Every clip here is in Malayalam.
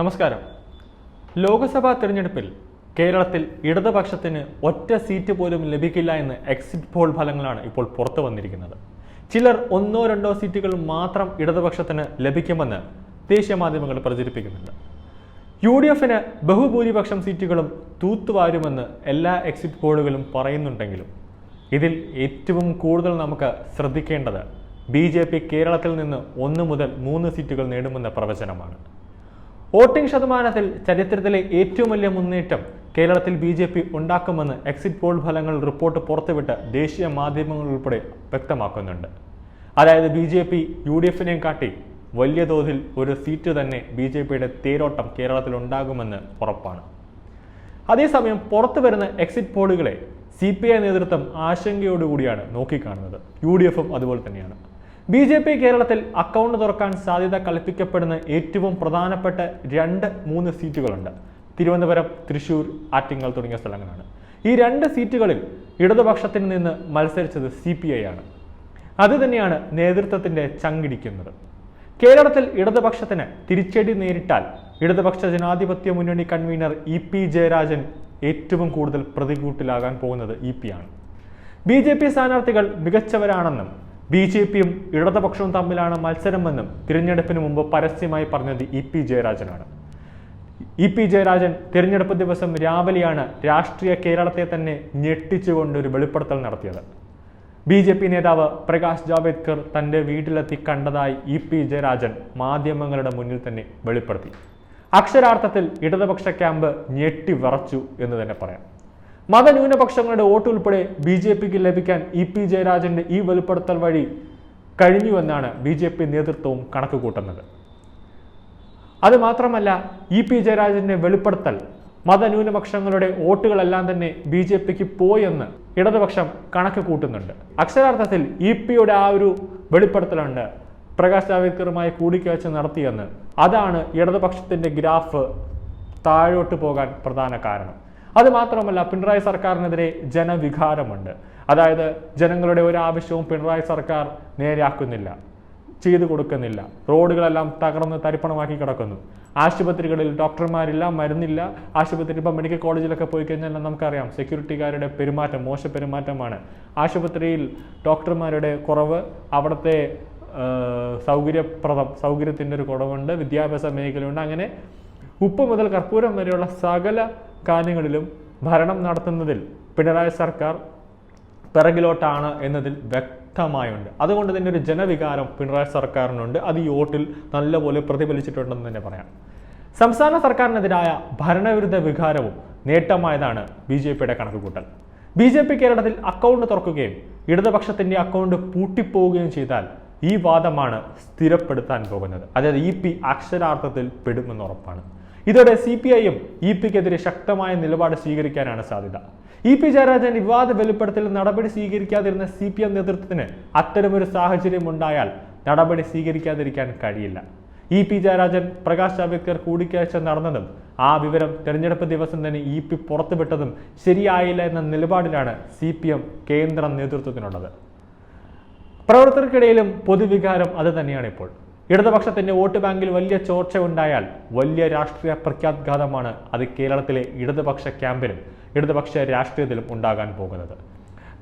നമസ്കാരം. ലോക്സഭാ തെരഞ്ഞെടുപ്പിൽ കേരളത്തിൽ ഇടതുപക്ഷത്തിന് ഒറ്റ സീറ്റ് പോലും ലഭിക്കില്ല എന്ന് എക്സിറ്റ് പോൾ ഫലങ്ങളാണ് ഇപ്പോൾ പുറത്തു വന്നിരിക്കുന്നത്. ചിലർ ഒന്നോ രണ്ടോ സീറ്റുകൾ മാത്രം ഇടതുപക്ഷത്തിന് ലഭിക്കുമെന്ന് ദേശീയ മാധ്യമങ്ങൾ പ്രചരിപ്പിക്കുന്നുണ്ട്. യു ഡി എഫിന് ബഹുഭൂരിപക്ഷം സീറ്റുകളും തൂത്തുവാരുമെന്ന് എല്ലാ എക്സിറ്റ് പോളുകളും പറയുന്നുണ്ടെങ്കിലും ഇതിൽ ഏറ്റവും കൂടുതൽ നമുക്ക് ശ്രദ്ധിക്കേണ്ടത് ബി കേരളത്തിൽ നിന്ന് ഒന്ന് മുതൽ മൂന്ന് സീറ്റുകൾ നേടുമെന്ന പ്രവചനമാണ്. വോട്ടിംഗ് ശതമാനത്തിൽ ചരിത്രത്തിലെ ഏറ്റവും വലിയ മുന്നേറ്റം കേരളത്തിൽ ബി ജെ പി ഉണ്ടാക്കുമെന്ന് എക്സിറ്റ് പോൾ ഫലങ്ങൾ റിപ്പോർട്ട് പുറത്തുവിട്ട് ദേശീയ മാധ്യമങ്ങൾ ഉൾപ്പെടെ വ്യക്തമാക്കുന്നുണ്ട്. അതായത് B J P U D എഫിനെയും കാട്ടി വലിയ തോതിൽ ഒരു സീറ്റ് തന്നെ ബി ജെ പിയുടെ തേരോട്ടം കേരളത്തിൽ ഉണ്ടാകുമെന്ന് ഉറപ്പാണ്. അതേസമയം പുറത്തു വരുന്ന എക്സിറ്റ് പോളുകളെ സി പി ഐ നേതൃത്വം ആശങ്കയോടുകൂടിയാണ് നോക്കിക്കാണുന്നത്. യു ഡി എഫും അതുപോലെ തന്നെയാണ്. ബി ജെ പി കേരളത്തിൽ അക്കൗണ്ട് തുറക്കാൻ സാധ്യത കൽപ്പിക്കപ്പെടുന്ന ഏറ്റവും പ്രധാനപ്പെട്ട രണ്ട് മൂന്ന് സീറ്റുകളുണ്ട്. തിരുവനന്തപുരം തൃശൂർ ആറ്റിങ്ങൽ തുടങ്ങിയ സ്ഥലങ്ങളാണ്. ഈ രണ്ട് സീറ്റുകളിൽ ഇടതുപക്ഷത്തിൽ നിന്ന് മത്സരിച്ചത് സി പി ഐ ആണ്. അത് തന്നെയാണ് നേതൃത്വത്തിന്റെ ചങ്കിടിക്കുന്നത്. കേരളത്തിൽ ഇടതുപക്ഷത്തിന് തിരിച്ചടി നേരിട്ടാൽ ഇടതുപക്ഷ ജനാധിപത്യ മുന്നണി കൺവീനർ ഇ പി ജയരാജൻ ഏറ്റവും കൂടുതൽ പ്രതികൂട്ടിലാകാൻ പോകുന്നത് ഇ പി ആണ്. ബി ജെ പി സ്ഥാനാർത്ഥികൾ മികച്ചവരാണെന്നും ബി ജെ പിയും ഇടതുപക്ഷവും തമ്മിലാണ് മത്സരമെന്നും തിരഞ്ഞെടുപ്പിന് മുമ്പ് പരസ്യമായി പറഞ്ഞത് ഇ പി ജയരാജനാണ്. ഇ പി ജയരാജൻ തിരഞ്ഞെടുപ്പ് ദിവസം രാവിലെയാണ് രാഷ്ട്രീയ കേരളത്തെ തന്നെ ഞെട്ടിച്ചുകൊണ്ട് ഒരു വെളിപ്പെടുത്തൽ നടത്തിയത്. ബി ജെ പി നേതാവ് പ്രകാശ് ജാവേദ്കർ തന്റെ വീട്ടിലെത്തി കണ്ടതായി ഇ പി ജയരാജൻ മാധ്യമങ്ങളുടെ മുന്നിൽ തന്നെ വെളിപ്പെടുത്തി. അക്ഷരാർത്ഥത്തിൽ ഇടതുപക്ഷ ക്യാമ്പ് ഞെട്ടി വിറച്ചു എന്ന് തന്നെ പറയാം. മതന്യൂനപക്ഷങ്ങളുടെ വോട്ട് ഉൾപ്പെടെ ബി ജെ പിക്ക് ലഭിക്കാൻ ഇ പി ജയരാജന്റെ ഈ വെളിപ്പെടുത്തൽ വഴി കഴിഞ്ഞുവെന്നാണ് ബി ജെ പി നേതൃത്വവും കണക്ക് കൂട്ടുന്നത് അത് മാത്രമല്ല ഇ പി ജയരാജന്റെ വെളിപ്പെടുത്തൽ മതന്യൂനപക്ഷങ്ങളുടെ വോട്ടുകളെല്ലാം തന്നെ ബി ജെ പിക്ക് പോയെന്ന് ഇടതുപക്ഷം കണക്ക് കൂട്ടുന്നുണ്ട് അക്ഷരാർത്ഥത്തിൽ ഇ പിയുടെ ആ ഒരു വെളിപ്പെടുത്തലുണ്ട് പ്രകാശ് ജാവേദ്കറുമായി കൂടിക്കാഴ്ച നടത്തിയെന്ന്. അതാണ് ഇടതുപക്ഷത്തിന്റെ ഗ്രാഫ് താഴോട്ട് പോകാൻ പ്രധാന കാരണം. അത് മാത്രമല്ല പിണറായി സർക്കാരിനെതിരെ ജനവികാരമുണ്ട്. അതായത് ജനങ്ങളുടെ ഒരു ആവശ്യവും പിണറായി സർക്കാർ നേരെയാക്കുന്നില്ല ചെയ്തു കൊടുക്കുന്നില്ല. റോഡുകളെല്ലാം തകർന്ന് തരിപ്പണമാക്കി കിടക്കുന്നു. ആശുപത്രികളിൽ ഡോക്ടർമാരില്ല മരുന്നില്ല. ആശുപത്രി ഇപ്പം മെഡിക്കൽ കോളേജിലൊക്കെ പോയി കഴിഞ്ഞാൽ നമുക്കറിയാം സെക്യൂരിറ്റിക്കാരുടെ പെരുമാറ്റം മോശ പെരുമാറ്റമാണ്. ആശുപത്രിയിൽ ഡോക്ടർമാരുടെ കുറവ് അവിടുത്തെ സൗകര്യപ്രദം സൗകര്യത്തിന്റെ ഒരു കുറവുണ്ട് വിദ്യാഭ്യാസ മേഖലയുണ്ട്. അങ്ങനെ ഉപ്പ് മുതൽ കർപ്പൂരം വരെയുള്ള സകല കാര്യങ്ങളിലും ഭരണം നടത്തുന്നതിൽ പിണറായി സർക്കാർ പിറകിലോട്ടാണ് എന്നതിൽ വ്യക്തമായുണ്ട്. അതുകൊണ്ട് തന്നെ ഒരു ജനവികാരം പിണറായി സർക്കാരിനുണ്ട്. അത് ഈ വോട്ടിൽ നല്ലപോലെ പ്രതിഫലിച്ചിട്ടുണ്ടെന്ന് തന്നെ പറയാം. സംസ്ഥാന സർക്കാരിനെതിരായ ഭരണവിരുദ്ധ വികാരവും നേട്ടമായതാണ് ബി ജെ പിയുടെ കണക്കുകൂട്ടൽ. ബി ജെ പി കേരളത്തിൽ അക്കൗണ്ട് തുറക്കുകയും ഇടതുപക്ഷത്തിന്റെ അക്കൗണ്ട് പൂട്ടിപ്പോവുകയും ചെയ്താൽ ഈ വാദമാണ് സ്ഥിരപ്പെടുത്താൻ പോകുന്നത്. അതായത് ഇ പി അക്ഷരാർത്ഥത്തിൽ പെടുമെന്ന് ഉറപ്പാണ്. ഇതോടെ സി പി ഐയും ഇ പിക്കെതിരെ ശക്തമായ നിലപാട് സ്വീകരിക്കാനാണ് സാധ്യത. ഇ പി ജയരാജൻ വിവാദ വെളിപ്പെടുത്തൽ നടപടി സ്വീകരിക്കാതിരുന്ന സി പി എം നേതൃത്വത്തിന് അത്തരമൊരു സാഹചര്യം ഉണ്ടായാൽ നടപടി സ്വീകരിക്കാതിരിക്കാൻ കഴിയില്ല. ഇ പി ജയരാജൻ പ്രകാശ് ജാവേദ്കർ കൂടിക്കാഴ്ച നടന്നതും ആ വിവരം തെരഞ്ഞെടുപ്പ് ദിവസം തന്നെ ഇ പി പുറത്തുവിട്ടതും ശരിയായില്ല എന്ന നിലപാടിലാണ് സി പി എം കേന്ദ്ര നേതൃത്വത്തിനുള്ളത്. പ്രവർത്തകർക്കിടയിലും പൊതുവികാരം അത് തന്നെയാണ് ഇപ്പോൾ. ഇടതുപക്ഷത്തിന്റെ വോട്ട് ബാങ്കിൽ വലിയ ചോർച്ച ഉണ്ടായാൽ വലിയ രാഷ്ട്രീയ പ്രത്യാഘാതമാണ് അത് കേരളത്തിലെ ഇടതുപക്ഷ ക്യാമ്പിനും ഇടതുപക്ഷ രാഷ്ട്രീയത്തിലും ഉണ്ടാകാൻ പോകുന്നത്.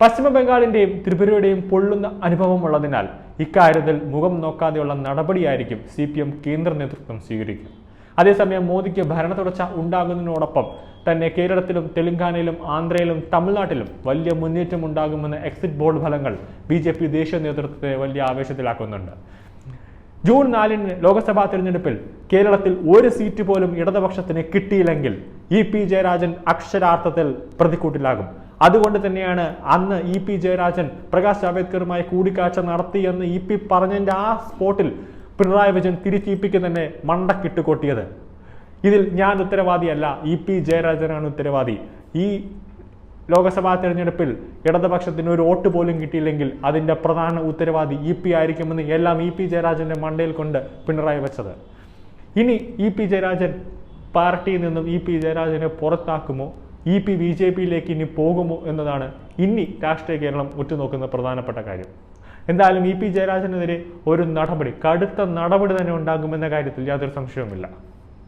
പശ്ചിമ ബംഗാളിന്റെയും ത്രിപുരയുടെയും പൊള്ളുന്ന അനുഭവമുള്ളതിനാൽ ഇക്കാര്യത്തിൽ മുഖം നോക്കാതെയുള്ള നടപടിയായിരിക്കും സി പി എം കേന്ദ്ര നേതൃത്വം സ്വീകരിക്കും അതേസമയം മോദിക്ക് ഭരണ തുടർച്ച ഉണ്ടാകുന്നതിനോടൊപ്പം തന്നെ കേരളത്തിലും തെലങ്കാനയിലും ആന്ധ്രയിലും തമിഴ്നാട്ടിലും വലിയ മുന്നേറ്റം ഉണ്ടാകുമെന്ന എക്സിറ്റ് പോൾ ഫലങ്ങൾ ബി ജെ പി ദേശീയ നേതൃത്വത്തെ വലിയ ആവേശത്തിലാക്കുന്നുണ്ട്. ജൂൺ നാലിന് ലോക്സഭാ തിരഞ്ഞെടുപ്പിൽ കേരളത്തിൽ ഒരു സീറ്റ് പോലും ഇടതുപക്ഷത്തിന് കിട്ടിയില്ലെങ്കിൽ ഇ പി ജയരാജൻ അക്ഷരാർത്ഥത്തിൽ പ്രതിക്കൂട്ടിലാകും. അതുകൊണ്ട് തന്നെയാണ് അന്ന് ഇ പി ജയരാജൻ പ്രകാശ് ജാവേദ്കറുമായി കൂടിക്കാഴ്ച നടത്തിയെന്ന് ഇ പി പറഞ്ഞതിന്റെ ആ സ്പോട്ടിൽ പിണറായി വിജയൻ തിരിച്ചിപ്പിക്ക് തന്നെ മണ്ടക്കിട്ട് കൊട്ടിയത്. ഇതിൽ ഞാൻ ഉത്തരവാദിയല്ല ഇ പി ജയരാജനാണ് ഉത്തരവാദി. ഈ ലോക്സഭാ തെരഞ്ഞെടുപ്പിൽ ഇടതുപക്ഷത്തിന് ഒരു വോട്ട് പോലും കിട്ടിയില്ലെങ്കിൽ അതിന്റെ പ്രധാന ഉത്തരവാദി ഇ പി ആയിരിക്കുമെന്ന് എല്ലാം ഇ പി ജയരാജന്റെ മണ്ടയിൽ കൊണ്ട് പിണറായി വെച്ചത്. ഇനി ഇ പി ജയരാജൻ പാർട്ടിയിൽ നിന്നും ഇ പി ജയരാജനെ പുറത്താക്കുമോ? ഇ പി ബി ജെ പിയിലേക്ക് ഇനി പോകുമോ എന്നതാണ് ഇനി രാഷ്ട്രീയ കേരളം ഉറ്റുനോക്കുന്ന പ്രധാനപ്പെട്ട കാര്യം. എന്തായാലും ഇ പി ജയരാജനെതിരെ ഒരു നടപടി കടുത്ത നടപടി തന്നെ ഉണ്ടാകുമെന്ന കാര്യത്തിൽ യാതൊരു സംശയവുമില്ല.